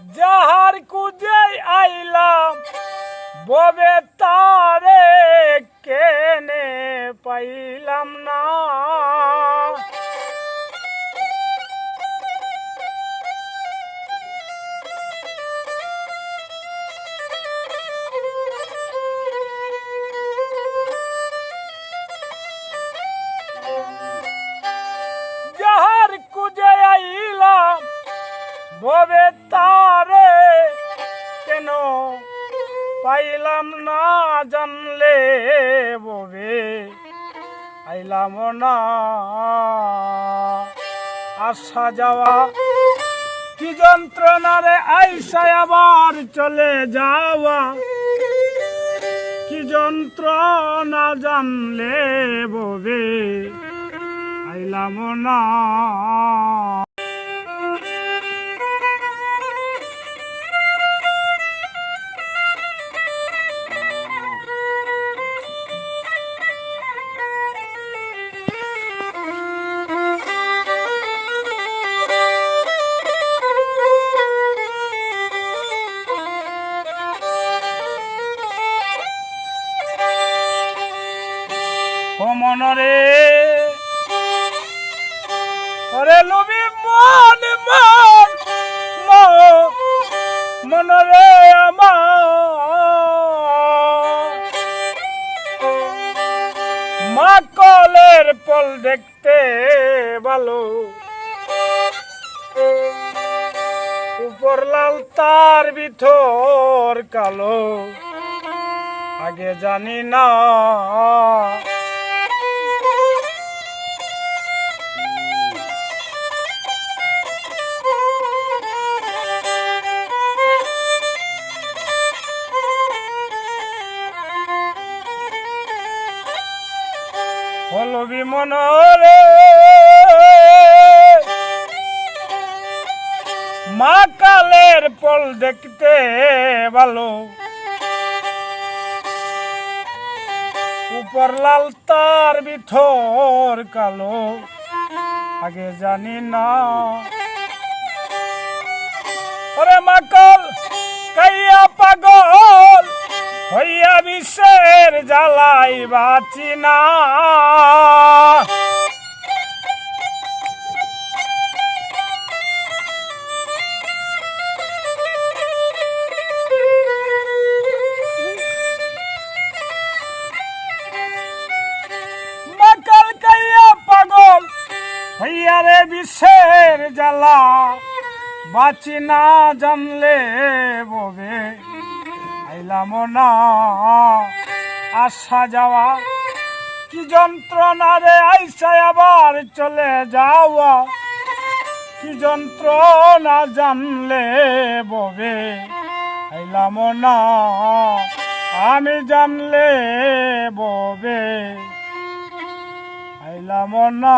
যাহার কুজে আইলাম ববে তারে কেনে পাইলাম না যাহার কুজে আইলাম ববে পাইলাম না জানলে ববে। আইলাম না। আসা যাওয়া, কি যন্ত্রণারে আইসা আবার চলে যাওয়া। কি যন্ত্রণা জানলে ববে। আইলাম না। ও মনরে। ওরে লবি মন মন মন, মনরে আমার। মা কলের পল দেখতে ভালো। উপর লাল তার ভিতর কালো। আগে জানি না হলবি মনরে মা কালের পল দেখতে ভালো। উপর লাল তার ভিতর কালো। আগে জানি না। ওরে মাকল কাইয়া পাগল। হইয়া বিশ্বের জ্বালাই বাঁচি না। হইয়া রে বিশ্বের জ্বালা। বাঁচি না জানলে ববে। আইলাম না আসা যাওয়া। কি যন্ত্রণা রে, আইসা আবার চলে যাওয়া। কি যন্ত্রণা জানলে ববে। আইলাম না আমি জানলে ববে। আইলাম না